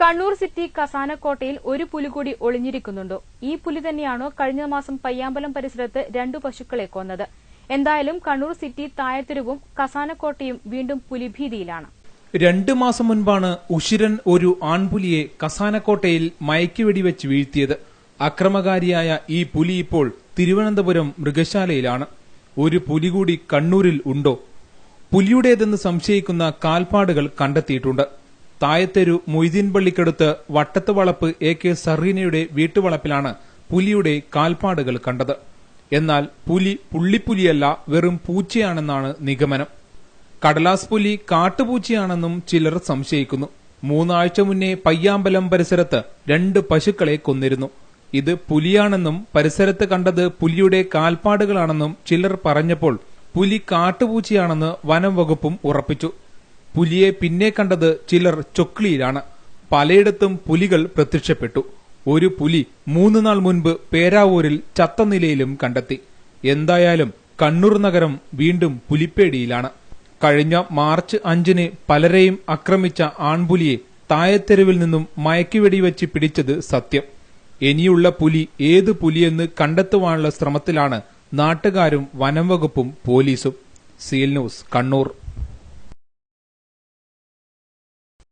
Kannur city കസാനക്കോട്ടയിൽ ഒരു പുലി കൂടി ഒളിഞ്ഞിരിക്കുന്നുണ്ടോ. ഈ പുലി തന്നെയാണോ കഴിഞ്ഞ മാസം പയ്യാമ്പലം പരിസരത്ത് രണ്ടു പശുക്കളെ കൊന്നത്. എന്തായാലും കണ്ണൂർ സിറ്റി താഴത്തെരുവും കസാനക്കോട്ടയും വീണ്ടും പുലിഭീതിയിലാണ്. രണ്ടു മാസം മുൻപാണ് ഉഷിരൻ ഒരു ആൺപുലിയെ കസാനക്കോട്ടയിൽ മയക്കുവെടിവെച്ച് വീഴ്ത്തിയത്. അക്രമകാരിയായ ഈ പുലി ഇപ്പോൾ തിരുവനന്തപുരം മൃഗശാലയിലാണ്. ഒരു പുലി കൂടി കണ്ണൂരിൽ ഉണ്ടോ? പുലിയുടേതെന്ന് സംശയിക്കുന്ന കാൽപ്പാടുകൾ കണ്ടെത്തിയിട്ടുണ്ട്. തായത്തെരു മൊയ്തീൻ പള്ളിക്കടുത്ത് വട്ടത്ത് വളപ്പ് എ കെ സറീനയുടെ വീട്ടുവളപ്പിലാണ് പുലിയുടെ കാൽപ്പാടുകൾ കണ്ടത്. എന്നാൽ പുലി പുള്ളിപ്പുലിയല്ല വെറും പൂച്ചയാണെന്നാണ് നിഗമനം. കടലാസ് പുലി കാട്ടുപൂച്ചയാണെന്നും ചിലർ സംശയിക്കുന്നു. മൂന്നാഴ്ച മുന്നേ പയ്യാമ്പലം പരിസരത്ത് രണ്ട് പശുക്കളെ കൊന്നിരുന്നു. ഇത് പുലിയാണെന്നും പരിസരത്ത് കണ്ടത് പുലിയുടെ കാൽപ്പാടുകളാണെന്നും ചിലർ പറഞ്ഞപ്പോൾ പുലി കാട്ടുപൂച്ചയാണെന്ന് വനം വകുപ്പും ഉറപ്പിച്ചു. പുലിയെ പിന്നെ കണ്ടത് ചിലർ ചൊക്ലിയിലാണ്. പലയിടത്തും പുലികൾ പ്രത്യക്ഷപ്പെട്ടു. ഒരു പുലി മൂന്ന് നാൾ മുൻപ് പേരാവൂരിൽ ചത്ത നിലയിലും കണ്ടെത്തി. എന്തായാലും കണ്ണൂർ നഗരം വീണ്ടും പുലിപ്പേടിയിലാണ്. കഴിഞ്ഞ മാർച്ച് അഞ്ചിന് പലരെയും ആക്രമിച്ച ആൺപുലിയെ തായത്തെരുവിൽ നിന്നും മയക്കുവെടിവെച്ച് പിടിച്ചത് സത്യം. ഇനിയുള്ള പുലി ഏത് പുലിയെന്ന് കണ്ടെത്തുവാനുള്ള ശ്രമത്തിലാണ് നാട്ടുകാരും വനംവകുപ്പും പോലീസും. Seal news Kannur.